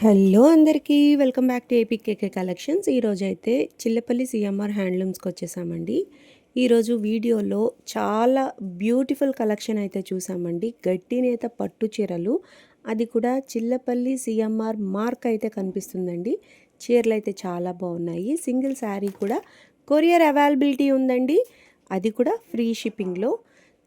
Hello అందరికీ welcome back to APKK collections ఈరోజు అయితే చిల్లపల్లి సిఎంఆర్ హ్యాండ్లూమ్స్కి వచ్చేసామండి. ఈరోజు వీడియోలో చాలా బ్యూటిఫుల్ కలెక్షన్ అయితే చూసామండి. గట్టి నేత పట్టు చీరలు. అది కూడా చిల్లపల్లి సిఎంఆర్ మార్క్ అయితే కనిపిస్తుందండి. చీరలు అయితే చాలా బాగున్నాయి. సింగిల్ శారీ కూడా కొరియర్ అవైలబిలిటీ ఉందండి. అది కూడా ఫ్రీ షిప్పింగ్లో.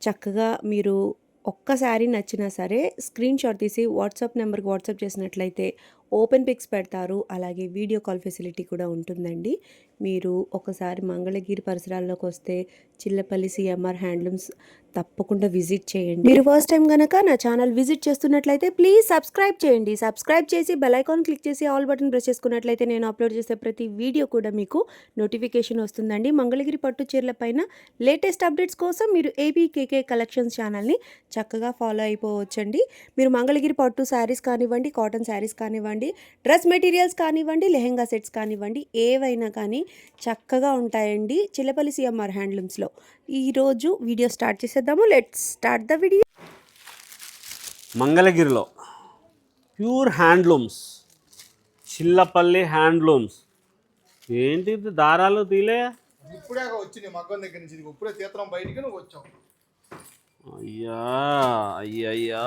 చక్కగా మీరు ఒక్క శారీ నచ్చినా సరే స్క్రీన్ షాట్ తీసి వాట్సాప్ నెంబర్కి వాట్సాప్ చేసినట్లయితే ఓపెన్ పిక్స్ పెడతారు. అలాగే వీడియో కాల్ ఫెసిలిటీ కూడా ఉంటుందండి. మీరు ఒకసారి మంగళగిరి పరిసరాల్లోకి వస్తే చిల్లపల్లి సిఎంఆర్ హ్యాండ్లూమ్స్ తప్పకుండా విజిట్ చేయండి. మీరు ఫస్ట్ టైం కనుక నా ఛానల్ విజిట్ చేస్తున్నట్లయితే ప్లీజ్ సబ్స్క్రైబ్ చేయండి. సబ్స్క్రైబ్ చేసి బెల్ ఐకాన్ క్లిక్ చేసి ఆల్ బటన్ ప్రెస్ చేసుకున్నట్లయితే నేను అప్లోడ్ చేసే ప్రతి వీడియో కూడా మీకు నోటిఫికేషన్ వస్తుందండి. మంగళగిరి పట్టు చీరల పైన లేటెస్ట్ అప్డేట్స్ కోసం మీరు ఏబీకేకే కలెక్షన్స్ ఛానల్ని చక్కగా ఫాలో అయిపోవచ్చండి. మీరు మంగళగిరి పట్టు శారీస్ కానివ్వండి కాటన్ శారీస్ కానివ్వండి డ్రెస్ మెటీరియల్స్ కానివ్వండి లెహెంగా సెట్స్ కానివ్వండి ఏవైనా కానీ చక్కగా ఉంటాయండి చిలపల్లి సిఎంఆర్ హ్యాండ్లూమ్స్లో ఈరోజు వీడియో స్టార్ట్ చేసేద్దాము లెట్స్ స్టార్ట్ ద వీడియో మంగళగిరిలో ప్యూర్ హ్యాండ్లూమ్స్. చిల్లపల్లి హ్యాండ్లూమ్స్. ఏంటి దారాలు తీలే ఇప్పుడే వచ్చింది మగ్గం దగ్గర నుంచి. ఇప్పుడే తీర్థం బయటికి నువ్వు వచ్చావు. అయ్యా అయ్యయ్యా.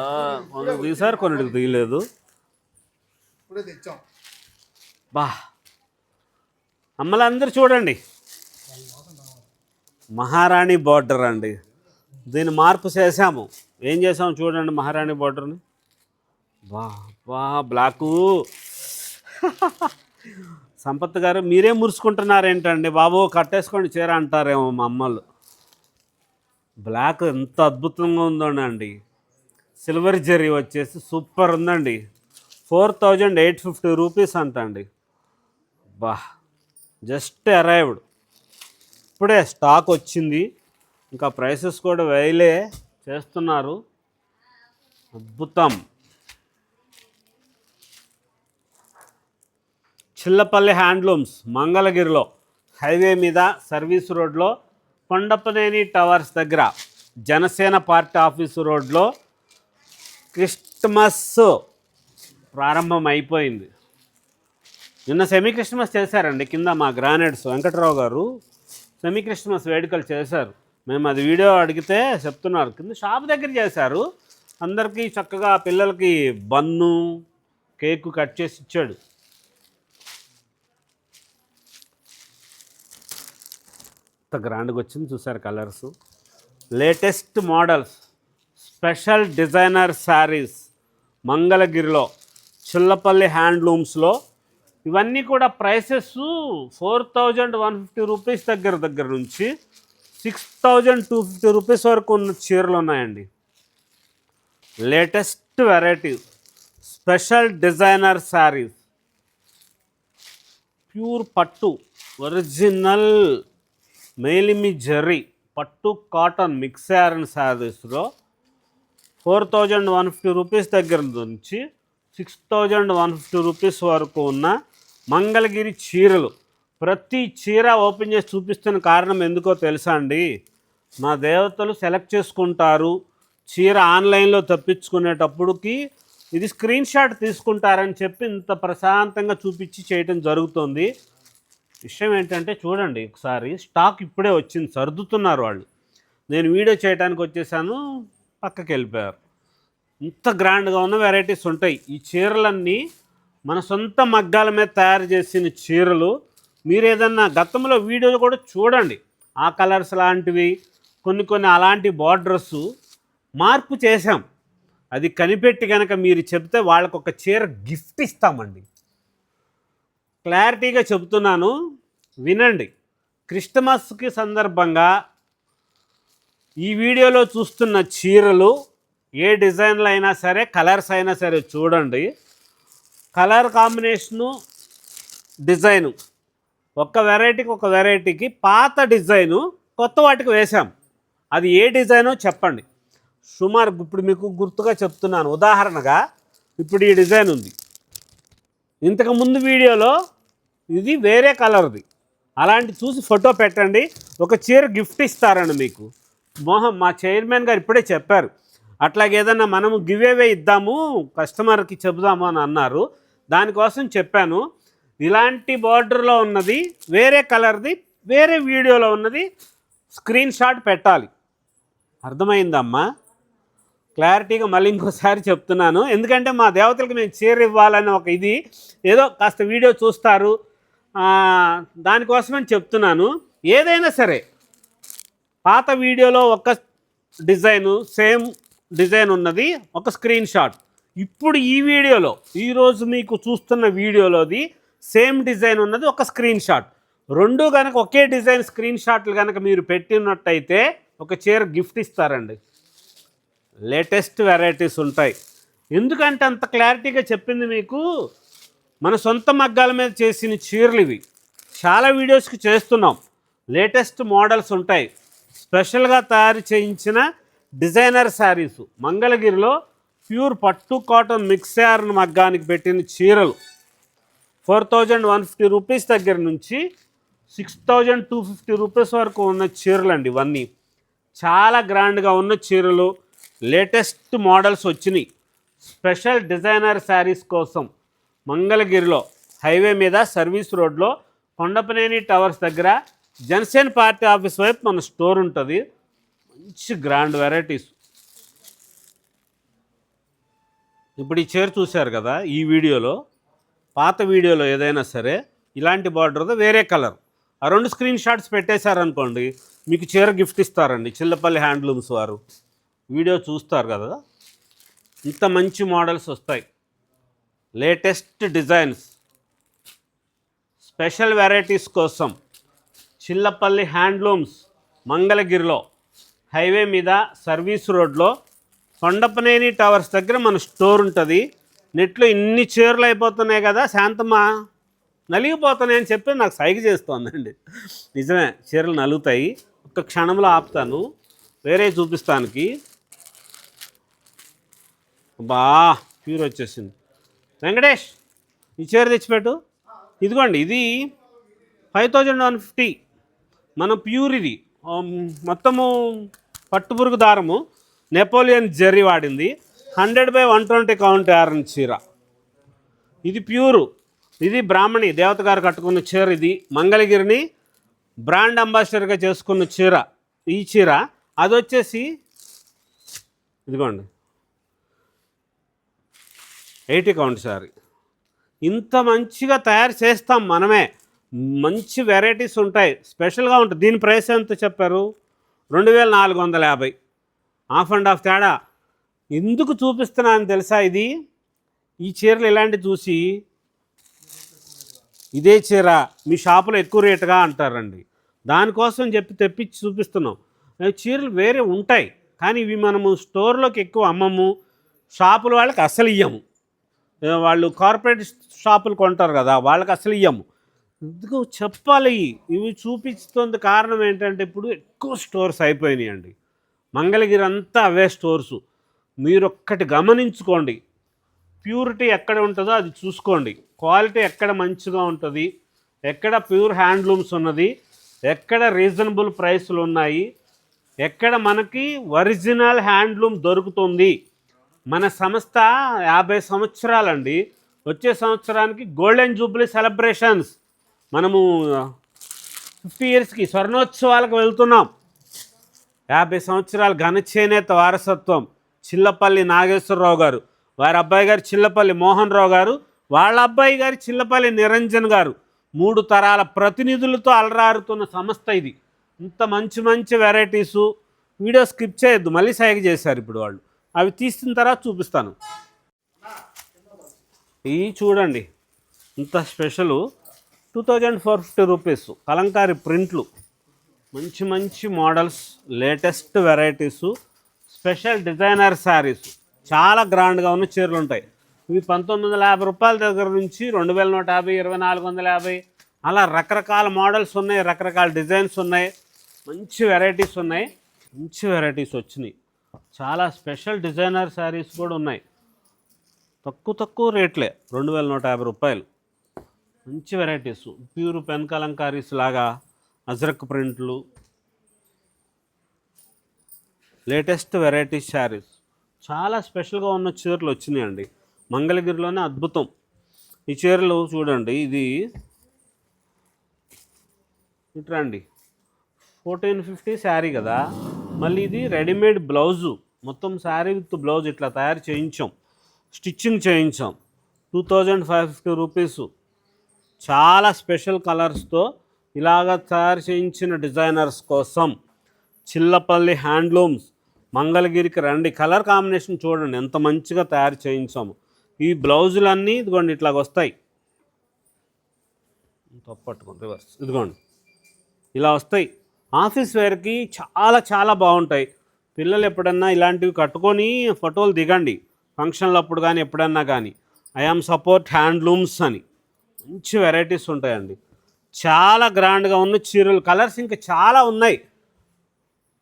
కొన్ని తీసారు కొన్నిటికి తీయలేదు. ఇప్పుడే తెచ్చాం. బా. అమ్మలందరూ చూడండి. మహారాణి బార్డర్ అండి. దీన్ని మార్పు చేసాము ఏం చేసాము చూడండి మహారాణి బోర్డర్ని బా బా బ్లాకు. సంపత్ గారు మీరే మురుసుకుంటున్నారేంటండి బాబు? కట్టేసుకోండి చీర అంటారేమో మా అమ్మలు. బ్లాక్ ఎంత అద్భుతంగా ఉందండి. సిల్వర్ జెర్రీ వచ్చేసి సూపర్ ఉందండి. Four thousand eight fifty rupees అంట అండి బా జస్ట్ అరైవ్డ్. ఇప్పుడే స్టాక్ వచ్చింది. ఇంకా ప్రైసెస్ కూడా వేయలే. చేస్తున్నారు. అద్భుతం. చిల్లపల్లి హ్యాండ్లూమ్స్ మంగళగిరిలో హైవే మీద సర్వీస్ రోడ్లో కొండపనేని టవర్స్ దగ్గర జనసేన పార్టీ ఆఫీసు రోడ్లో క్రిస్టమస్ ప్రారంభం అయిపోయింది. నిన్న సెమీ క్రిస్టమస్ చేశారండి కింద మా గ్రానైట్స్. వెంకట్రావు గారు సెమీ క్రిస్టమస్ వేడుకలు చేశారు. మేము అది వీడియో అడిగితే చెప్తున్నారు. కింద షాప్ దగ్గర చేశారు. అందరికీ చక్కగా పిల్లలకి బన్ను కేకు కట్ చేసి ఇచ్చాడు. ఎంత గ్రాండ్గా వచ్చింది చూసారు colours. Latest models. Special designer sarees. మంగళగిరిలో చిల్లపల్లి హ్యాండ్లూమ్స్లో. ఇవన్నీ కూడా prices four thousand one fifty rupees దగ్గర దగ్గర నుంచి six thousand two fifty rupees వరకు ఉన్న చీరలు ఉన్నాయండి. Latest variety special designer sarees. Pure పట్టు ఒరిజినల్ మేలిమి జర్రీ పట్టు కాటన్ మిక్స్ ఐరన్ శారీస్లో four thousand one fifty rupees దగ్గర నుంచి six thousand one fifty rupees వరకు ఉన్న మంగళగిరి చీరలు. ప్రతి చీర ఓపెన్ చేసి చూపిస్తున్న కారణం ఎందుకో తెలుసా అండి? మా దేవతలు సెలెక్ట్ చేసుకుంటారు. చీర ఆన్లైన్లో తప్పించుకునేటప్పటికి ఇది స్క్రీన్ షాట్ తీసుకుంటారని చెప్పి ఇంత ప్రశాంతంగా చూపించి చేయటం జరుగుతుంది. విషయం ఏంటంటే చూడండి ఒకసారి స్టాక్ ఇప్పుడే వచ్చింది సర్దుతున్నారు వాళ్ళు. నేను వీడియో చేయడానికి వచ్చేసాను పక్కకి వెళ్ళిపోయారు. ఇంత గ్రాండ్గా ఉన్న వెరైటీస్ ఉంటాయి. ఈ చీరలన్నీ మన సొంత మగ్గాల మీద తయారు చేసిన చీరలు మీరు ఏదన్నా గతంలో వీడియోలు కూడా చూడండి. ఆ కలర్స్ లాంటివి కొన్ని కొన్ని అలాంటి బార్డర్స్ మార్పు చేశాం. అది కనిపెట్టి కనుక మీరు చెప్తే వాళ్ళకు ఒక చీర గిఫ్ట్ ఇస్తామండి. క్లారిటీగా చెబుతున్నాను వినండి. క్రిస్టమస్కి సందర్భంగా ఈ వీడియోలో చూస్తున్న చీరలు ఏ డిజైన్లు అయినా సరే కలర్స్ అయినా సరే చూడండి. Colour combination design. ఒక్క వెరైటీకి ఒక వెరైటీకి పాత డిజైను కొత్త వాటికి వేసాం అది ఏ డిజైనో చెప్పండి. సుమారు ఇప్పుడు మీకు గుర్తుగా చెప్తున్నాను. ఉదాహరణగా ఇప్పుడు ఈ డిజైన్ ఉంది. ఇంతకు ముందు వీడియోలో ఇది వేరే కలర్ది. అలాంటి చూసి ఫోటో పెట్టండి. ఒక చీర గిఫ్ట్ ఇస్తారండి మీకు. మోహన్ మా చైర్మన్ గారు ఇప్పుడే చెప్పారు. అట్లాగే ఏదన్నా మనము గివ్ అవే ఇద్దాము కస్టమర్కి చెబుదాము అని అన్నారు. దానికోసం చెప్పాను. ఇలాంటి బార్డర్లో ఉన్నది వేరే కలర్ది వేరే వీడియోలో ఉన్నది స్క్రీన్ షాట్ పెట్టాలి. అర్థమైందమ్మా? క్లారిటీగా మళ్ళీ ఇంకోసారి చెప్తున్నాను. ఎందుకంటే మా దేవతలకు మేము చీర ఇవ్వాలని ఒక ఇది ఏదో కాస్త వీడియో చూస్తారు. దానికోసమని చెప్తున్నాను. ఏదైనా సరే పాత వీడియోలో ఒక డిజైను సేమ్ డిజైన్ ఉన్నది ఒక స్క్రీన్ షాట్ ఇప్పుడు ఈ వీడియోలో ఈరోజు మీకు చూస్తున్న వీడియోలోది సేమ్ డిజైన్ ఉన్నది ఒక స్క్రీన్ షాట్. రెండు కనుక ఒకే డిజైన్ స్క్రీన్ షాట్లు కనుక మీరు పెట్టినట్టయితే ఒక చీర గిఫ్ట్ ఇస్తారండి. లేటెస్ట్ వెరైటీస్ ఉంటాయి. ఎందుకంటే అంత క్లారిటీగా చెప్పింది మీకు మన సొంత మగ్గాల మీద చేసిన చీరలు ఇవి. చాలా వీడియోస్కి చేస్తున్నాం. లేటెస్ట్ మోడల్స్ ఉంటాయి. స్పెషల్గా తయారు చేయించిన డిజైనర్ శారీస్ మంగళగిరిలో ప్యూర్ పట్టు కాటన్ మిక్సర్ మగ్గానికి పెట్టిన చీరలు. Four thousand one fifty rupees దగ్గర నుంచి six thousand two fifty rupees వరకు ఉన్న చీరలు అండి ఇవన్నీ. చాలా గ్రాండ్గా ఉన్న చీరలు. లేటెస్ట్ మోడల్స్ వచ్చినాయి. స్పెషల్ డిజైనర్ శారీస్ కోసం మంగళగిరిలో హైవే మీద సర్వీస్ రోడ్లో కొండపనేని టవర్స్ దగ్గర జనసేన పార్టీ ఆఫీస్ వైపు మన స్టోర్ ఉంటుంది. మంచి గ్రాండ్ వెరైటీస్. ఇప్పుడు ఈ చీర చూశారు కదా ఈ వీడియోలో. పాత వీడియోలో ఏదైనా సరే ఇలాంటి బార్డర్తో వేరే కలర్. ఆ రెండు స్క్రీన్ షాట్స్ పెట్టేశారనుకోండి మీకు చీర గిఫ్ట్ ఇస్తారండి. చిల్లపల్లి హ్యాండ్లూమ్స్ వారు. వీడియో చూస్తారు కదా? ఇంత మంచి మోడల్స్ వస్తాయి. Latest designs. స్పెషల్ వెరైటీస్ కోసం చిల్లపల్లి హ్యాండ్లూమ్స్ మంగళగిరిలో హైవే మీద సర్వీస్ రోడ్లో కొండపనేని టవర్స్ దగ్గర మన స్టోర్ ఉంటుంది. నెట్లో ఇన్ని చీరలు అయిపోతున్నాయి కదా శాంతమ్మ నలిగిపోతున్నాయి అని చెప్పి నాకు సైగ చేస్తోందండి. నిజమే చీరలు నలుగుతాయి. ఒక్క క్షణంలో ఆపుతాను. వేరే చూపిస్తానికి. బా ప్యూర్ వచ్చేసింది. వెంకటేష్ ఈ చీర తెచ్చిపెట్టు. ఇదిగోండి ఇది ఫైవ్ థౌజండ్ వన్ ఫిఫ్టీ. మన ప్యూర్ ఇది. మొత్తము పట్టుపురుగు దారము. నెపోలియన్ జెర్రీ వాడింది. Hundred by one twenty count Aaron చీర. ఇది ప్యూరు. ఇది బ్రాహ్మణి దేవత గారు కట్టుకున్న చీర ఇది. మంగళగిరిని బ్రాండ్ అంబాసిడర్గా చేసుకున్న చీర. ఈ చీర. అది వచ్చేసి ఇదిగోండి. Eighty count saree. ఇంత మంచిగా తయారు చేస్తాం మనమే. మంచి వెరైటీస్ ఉంటాయి. స్పెషల్గా ఉంటుంది దీని ప్రైస్ ఎంత చెప్పారు? రెండు వేల నాలుగు వందల యాభై. హాఫ్ అండ్ ఆఫ్ తేడా. ఎందుకు చూపిస్తున్నాను తెలుసా ఇది? ఈ చీరలు ఇలాంటి చూసి? ఇదే చీర మీ షాపులో ఎక్కువ రేటుగా అంటారండి. దానికోసం చెప్పి తెప్పించి చూపిస్తున్నాం. చీరలు వేరే ఉంటాయి కానీ ఇవి మనము స్టోర్లోకి ఎక్కువ అమ్మము షాపుల వాళ్ళకి అసలు ఇయ్యము. వాళ్ళు కార్పొరేట్ షాపులు కొంటారు కదా వాళ్ళకి అసలు ఇయ్యము. ఎందుకు చెప్పాలి ఇవి చూపిస్తుంది కారణం ఏంటంటే ఇప్పుడు ఎక్కువ స్టోర్స్ అయిపోయినాయండి. మంగళగిరి అంతా అవే స్టోర్సు. మీరు ఒక్కటి గమనించుకోండి. ప్యూరిటీ ఎక్కడ ఉంటుందో అది చూసుకోండి. క్వాలిటీ ఎక్కడ మంచిగా ఉంటుంది? ఎక్కడ ప్యూర్ హ్యాండ్లూమ్స్ ఉన్నది? ఎక్కడ రీజనబుల్ ప్రైస్లు ఉన్నాయి? ఎక్కడ మనకి ఒరిజినల్ హ్యాండ్లూమ్ దొరుకుతుంది? మన సంస్థ యాభై సంవత్సరాలండి. వచ్చే సంవత్సరానికి గోల్డెన్ జూబ్లీ సెలబ్రేషన్స్. మనము ఫిఫ్టీ ఇయర్స్కి స్వర్ణోత్సవాలకు వెళ్తున్నాం. యాభై సంవత్సరాలు ఘనచేనేత వారసత్వం. చిల్లపల్లి నాగేశ్వరరావు గారు వారి అబ్బాయి గారు చిల్లపల్లి మోహన్ రావు గారు వాళ్ళ అబ్బాయి గారు చిల్లపల్లి నిరంజన్ గారు. మూడు తరాల ప్రతినిధులతో అలరారుతున్న సంస్థ ఇది. ఇంత మంచి మంచి వెరైటీసు. వీడియో స్కిప్ చేయొద్దు మళ్ళీ సైగ చేశారు ఇప్పుడు వాళ్ళు. అవి తీసిన తర్వాత చూపిస్తాను. ఇవి చూడండి ఇంత special. Two thousand four fifty rupees Kalamkari ప్రింట్లు. మంచి మంచి models latest varieties. Special designer sarees. చాలా గ్రాండ్గా ఉన్న చీరలు ఉంటాయి ఇవి పంతొమ్మిది వందల యాభై రూపాయల దగ్గర నుంచి రెండు వేల నూట యాభై ఇరవై నాలుగు వందల యాభై అలా రకరకాల మోడల్స్ ఉన్నాయి రకరకాల డిజైన్స్ ఉన్నాయి. మంచి వెరైటీస్ ఉన్నాయి. మంచి వెరైటీస్ వచ్చినాయి. చాలా స్పెషల్ డిజైనర్ శారీస్ కూడా ఉన్నాయి. తక్కువ తక్కువ రేట్లే రెండు వేల నూట యాభై రూపాయలు. మంచి వెరైటీస్. ప్యూర్ పెన్ కలంకారీస్ లాగా అజరక్ ప్రింట్లు లేటెస్ట్ వెరైటీస్ శారీస్. చాలా స్పెషల్గా ఉన్న చీరలు వచ్చినాయండి. మంగళగిరిలోనే అద్భుతం. ఈ చీరలు చూడండి ఇది ఇట్రండి. ఫోర్టీన్ ఫిఫ్టీ శారీ కదా. మళ్ళీ ఇది రెడీమేడ్ బ్లౌజు. మొత్తం శారీ విత్ బ్లౌజ్ ఇట్లా తయారు చేయించాం. స్టిచ్చింగ్ చేయించాం. Two thousand five fifty rupees. చాలా స్పెషల్ కలర్స్తో ఇలాగ తయారు చేయించిన డిజైనర్స్ కోసం. చిల్లపల్లి హ్యాండ్లూమ్స్ మంగళగిరికి రండి. కలర్ కాంబినేషన్ చూడండి. ఎంత మంచిగా తయారు చేయించాము. ఈ బ్లౌజులన్నీ ఇదిగోండి ఇట్లాగ వస్తాయి. తప్పట్టుకోండి రివర్స్ ఇదిగోండి. ఇలా వస్తాయి. ఆఫీస్ వేర్కి చాలా చాలా బాగుంటాయి. పిల్లలు ఎప్పుడన్నా ఇలాంటివి కట్టుకొని ఫోటోలు దిగండి. ఫంక్షన్లు అప్పుడు కానీ ఎప్పుడన్నా కానీ. ఐఆమ్ సపోర్ట్ హ్యాండ్లూమ్స్ అని. మంచి వెరైటీస్ ఉంటాయండి. చాలా గ్రాండ్గా ఉన్న చీరలు కలర్స్ ఇంకా చాలా ఉన్నాయి.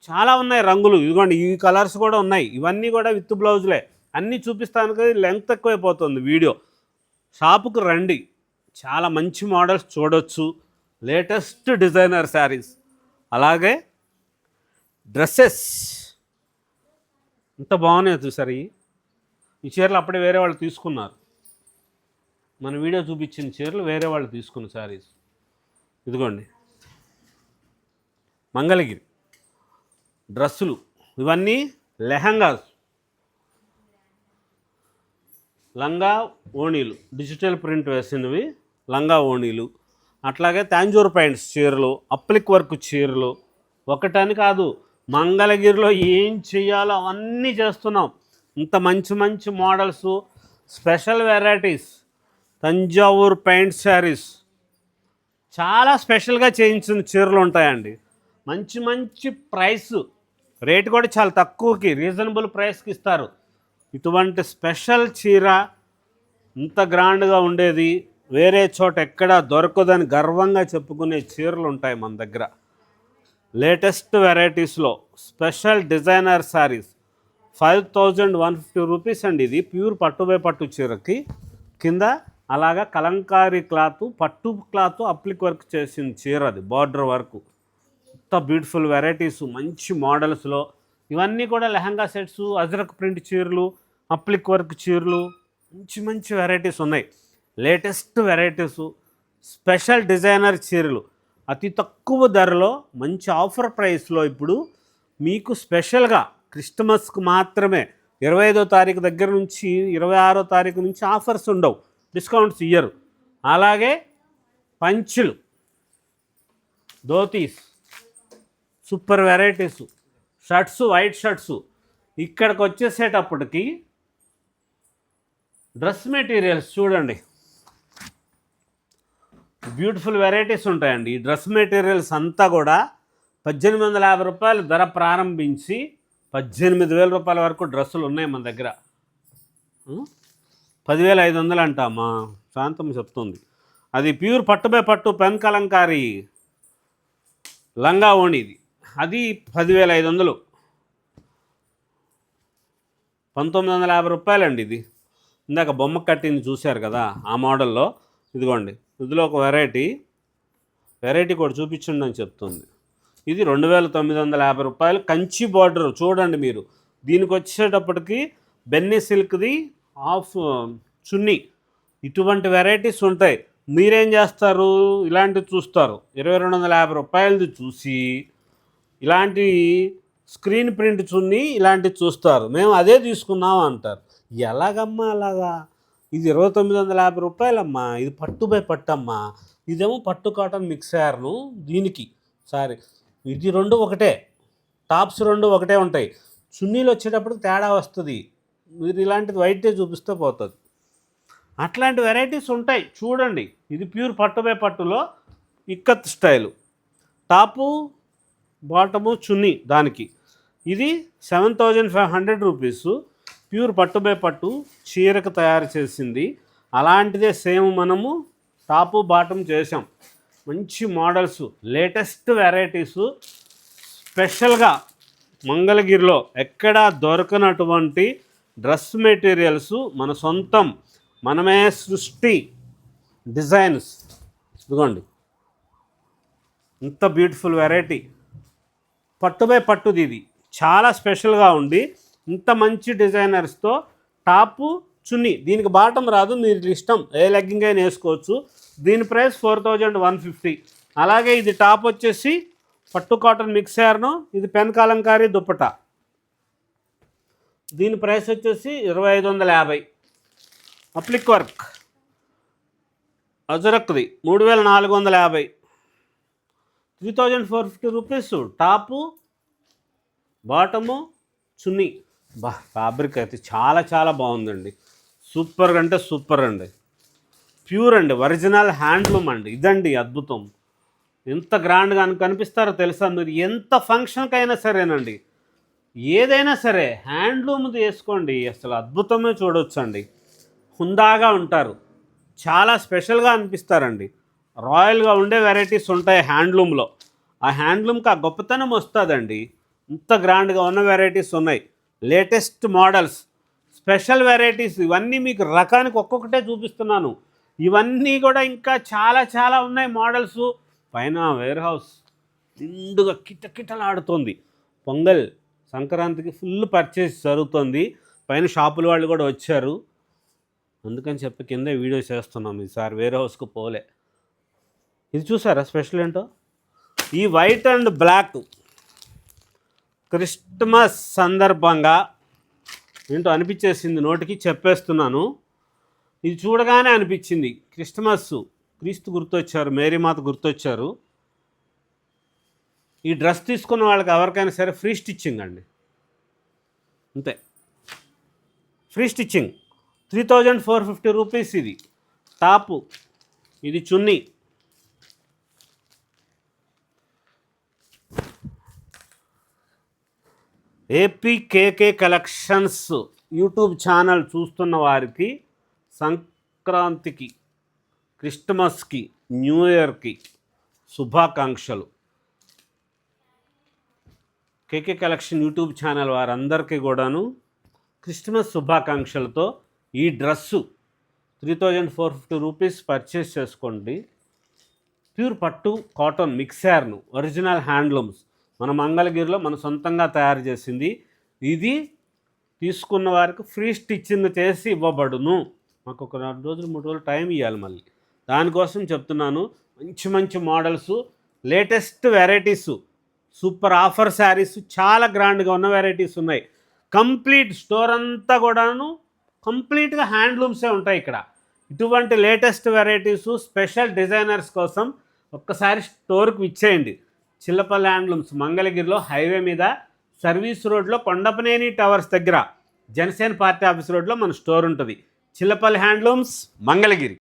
చాలా ఉన్నాయి రంగులు. ఇదిగోండి ఈ కలర్స్ కూడా ఉన్నాయి. ఇవన్నీ కూడా విత్ బ్లౌజులే. అన్నీ చూపిస్తానికి లెంగ్త్ ఎక్కువైపోతుంది వీడియో. షాపుకు రండి. చాలా మంచి మోడల్స్ చూడొచ్చు. Latest designer sarees. అలాగే డ్రెస్సెస్. ఇంత బాగున్నాయి చూసారు ఈ చీరలు అప్పుడే వేరే వాళ్ళు తీసుకున్నారు. మన వీడియో చూపించిన చీరలు వేరే వాళ్ళు తీసుకున్న శారీస్. ఇదిగోండి. మంగళగిరి. డ్రెస్సులు. ఇవన్నీ లెహంగాస్. లంగా ఓణీలు. డిజిటల్ ప్రింట్ వేసినవి లంగా ఓణీలు. అట్లాగే తాంజూర్ ప్యాంట్స్ చీరలు అప్లిక్ వర్క్ చీరలు. ఒకటని కాదు మంగళగిరిలో ఏం చేయాలో అవన్నీ చేస్తున్నాం. ఇంత మంచి మంచి models special varieties. Thanjavur pant sarees. చాలా స్పెషల్గా చేయించిన చీరలు ఉంటాయండి. మంచి మంచి ప్రైస్. రేట్ కూడా చాలా తక్కువకి రీజనబుల్ ప్రైస్కి ఇస్తారు. ఇటువంటి స్పెషల్ చీర ఇంత గ్రాండ్గా ఉండేది వేరే చోట ఎక్కడా దొరకదని గర్వంగా చెప్పుకునే చీరలు ఉంటాయి మన దగ్గర. Latest వెరైటీస్లో special designer sarees five thousand one fifty rupees అండి ఇది. ప్యూర్ పట్టుబై పట్టు చీరకి. కింద అలాగా కలంకారీ క్లాత్ పట్టు క్లాత్ అప్లిక్ వర్క్ చేసిన చీర అది బార్డర్ వర్క్. కొత్త బ్యూటిఫుల్ వెరైటీస్ మంచి మోడల్స్లో ఇవన్నీ కూడా లెహంగా సెట్స్ అజరక్ ప్రింట్ చీరలు అప్లిక్ వర్క్ చీరలు మంచి మంచి వెరైటీస్ ఉన్నాయి. లేటెస్ట్ వెరైటీస్ స్పెషల్ డిజైనర్ చీరలు. అతి తక్కువ ధరలో మంచి ఆఫర్ ప్రైస్లో ఇప్పుడు మీకు స్పెషల్గా క్రిస్టమస్కు మాత్రమే ఇరవై ఐదో తారీఖు దగ్గర నుంచి ఇరవై ఆరో తారీఖు నుంచి ఆఫర్స్ ఉండవు. డిస్కౌంట్స్ ఇయ్యరు. అలాగే పంచులు dhotis super varieties. Shirts white shirts. ఇక్కడికి వచ్చేసేటప్పటికి డ్రెస్ మెటీరియల్స్ చూడండి. బ్యూటిఫుల్ వెరైటీస్ ఉంటాయండి. ఈ డ్రెస్ మెటీరియల్స్ అంతా కూడా పద్దెనిమిది వందల యాభై రూపాయలు ధర ప్రారంభించి పద్దెనిమిది వేల రూపాయల వరకు డ్రెస్సులు ఉన్నాయి మన దగ్గర. పదివేల ఐదు వందలు అంటామా? శాంతం చెప్తుంది. అది ప్యూర్ పట్టుబై పట్టు పెన్ కలంకారీ లంగా ఓణిది. అది పదివేల ఐదు వందలు పంతొమ్మిది వందల యాభై రూపాయలండి ఇది. ఇందాక బొమ్మ కట్టింది చూశారు కదా ఆ మోడల్లో. ఇదిగోండి ఇందులో ఒక వెరైటీ. వెరైటీ కూడా చూపించండి అని చెప్తుంది. ఇది రెండు వేల తొమ్మిది వందల యాభై రూపాయలు. కంచి బార్డర్ చూడండి మీరు. దీనికి వచ్చేటప్పటికి బెన్నీ సిల్క్ది ఆఫ్ చున్నీ. ఇటువంటి వెరైటీస్ ఉంటాయి. మీరేం చేస్తారు? ఇలాంటివి చూస్తారు. ఇరవై రెండు వందల యాభై రూపాయలది చూసి ఇలాంటి స్క్రీన్ ప్రింట్ చున్ని ఇలాంటివి చూస్తారు. మేము అదే తీసుకున్నాం అంటారు. ఎలాగమ్మా అలాగా? ఇది ఇరవై తొమ్మిది వందల యాభై రూపాయలమ్మా. ఇది పట్టు బై పట్టమ్మా. ఇదేమో పట్టు కాటన్ మిక్సర్ను దీనికి. సారీ. ఇది రెండు ఒకటే. టాప్స్ రెండు ఒకటే ఉంటాయి. చున్నీలు వచ్చేటప్పుడు తేడా వస్తుంది. మీరు ఇలాంటిది వైటే చూపిస్తే పోతుంది. అట్లాంటి వెరైటీస్ ఉంటాయి. చూడండి. ఇది ప్యూర్ పట్టుపై పట్టులో ikat style. Top bottom chunni దానికి. ఇది seven thousand five hundred rupees. Pure పట్టు బై పట్టు చీరకు తయారు చేసింది. అలాంటిదే సేమ్ మనము టాపు బాటం చేసాం మంచి మోడల్స్ లేటెస్ట్ వెరైటీస్. స్పెషల్గా మంగళగిరిలో ఎక్కడా దొరకనటువంటి డ్రెస్ మెటీరియల్స్ మన సొంతం మనమే సృష్టి డిజైన్స్. ఇదిగోండి. ఇంత బ్యూటిఫుల్ వెరైటీ. పట్టుబై పట్టుది ఇది. చాలా స్పెషల్గా ఉండి ఇంత మంచి డిజైనర్స్తో టాపు చున్నీ దీనికి బాటం రాదు మీరు ఇష్టం. ఏ లెగ్గింగ్ అయినా వేసుకోవచ్చు. దీని price four thousand one fifty అలాగే ఇది టాప్ వచ్చేసి పట్టు కాటన్ మిక్స్ ఇది పెన్ కలంకారీ దుప్పట. దీని ప్రైస్ వచ్చేసి ఇరవై ఐదు వందల యాభై. అప్లిక్ వర్క్. అజరక్ది మూడు వేల నాలుగు వందల యాభై. Three thousand four fifty rupees top bottom chunni. బా ఫ్యాబ్రిక్ అయితే చాలా చాలా బాగుందండి. సూపర్ అంటే సూపర్ అండి. ప్యూర్ అండి ఒరిజినల్ హ్యాండ్లూమ్ అండి. ఇదండి అద్భుతం. ఎంత గ్రాండ్గా కనిపిస్తారో తెలుసా మీరు? ఎంత ఫంక్షన్కైనా సరేనండి. ఏదైనా సరే హ్యాండ్లూమ్ది వేసుకోండి. అసలు అద్భుతమే చూడొచ్చండి. హుందాగా ఉంటారు. చాలా స్పెషల్గా అనిపిస్తారండి. రాయల్గా ఉండే వెరైటీస్ ఉంటాయి హ్యాండ్లూమ్లో. ఆ హ్యాండ్లూమ్కి ఆ గొప్పతనం వస్తుందండి. ఇంత గ్రాండ్గా ఉన్న వెరైటీస్ ఉన్నాయి. లేటెస్ట్ మోడల్స్ స్పెషల్ వెరైటీస్ ఇవన్నీ మీకు రకానికి ఒక్కొక్కటే చూపిస్తున్నాను. ఇవన్నీ కూడా ఇంకా చాలా చాలా ఉన్నాయి మోడల్స్. పైన వేర్ హౌస్ నిండుగా కిటకిటలాడుతుంది. పొంగల్ సంక్రాంతికి ఫుల్ పర్చేస్ జరుగుతుంది. పైన షాపుల వాళ్ళు కూడా వచ్చారు. అందుకని చెప్పి కింద వీడియో చేస్తున్నాం. ఈసారి వేర్ హౌస్కు పోలే. ఇది చూసారా స్పెషల్ ఏంటో? ఈ వైట్ అండ్ బ్లాక్ క్రిస్టమస్ సందర్భంగా ఏంటో అనిపించేసింది నోటికి చెప్పేస్తున్నాను. ఇది చూడగానే అనిపించింది క్రిస్టమస్ క్రీస్తు గుర్తొచ్చారు మేరీమాత గుర్తొచ్చారు. ఈ డ్రెస్ తీసుకున్న వాళ్ళకి ఎవరికైనా సరే ఫ్రీ స్టిచ్చింగ్ అండి. అంతే. Free stitching. Three thousand four fifty rupees ఇది. టాపు. ఇది chunni. APKK collections YouTube channel చూస్తున్న వారికి సంక్రాంతికి క్రిస్టమస్కి న్యూ ఇయర్కి శుభాకాంక్షలు. కేకే కలెక్షన్ యూట్యూబ్ ఛానల్ వారందరికీ కూడాను క్రిస్టమస్ శుభాకాంక్షలతో ఈ dress three thousand four fifty rupees purchase చేసుకోండి. ప్యూర్ పట్టు కాటన్ మిక్సర్ను ఒరిజినల్ హ్యాండ్లూమ్స్ మన మంగళగిరిలో మన సొంతంగా తయారు చేసింది. ఇది తీసుకున్న వారికి ఫ్రీ స్టిచ్చింగ్ చేసి ఇవ్వబడును. మాకు ఒక రెండు రోజులు మూడు రోజులు టైం ఇవ్వాలి మళ్ళీ. దానికోసం చెప్తున్నాను మంచి మంచి models latest varieties super offer sarees చాలా గ్రాండ్గా ఉన్న వెరైటీస్ ఉన్నాయి. కంప్లీట్ స్టోర్ అంతా కూడాను కంప్లీట్గా హ్యాండ్లూమ్సే ఉంటాయి ఇక్కడ. ఇటువంటి లేటెస్ట్ వెరైటీస్ స్పెషల్ డిజైనర్స్ కోసం ఒక్కసారి స్టోర్కి ఇచ్చేయండి చిల్లపల్లి హ్యాండ్లూమ్స్ మంగళగిరిలో హైవే మీద సర్వీస్ రోడ్లో కొండపనేని టవర్స్ దగ్గర జనసేన పార్టీ ఆఫీస్ రోడ్లో మన స్టోర్ ఉంటుంది. చిల్లపల్లి హ్యాండ్లూమ్స్ మంగళగిరి.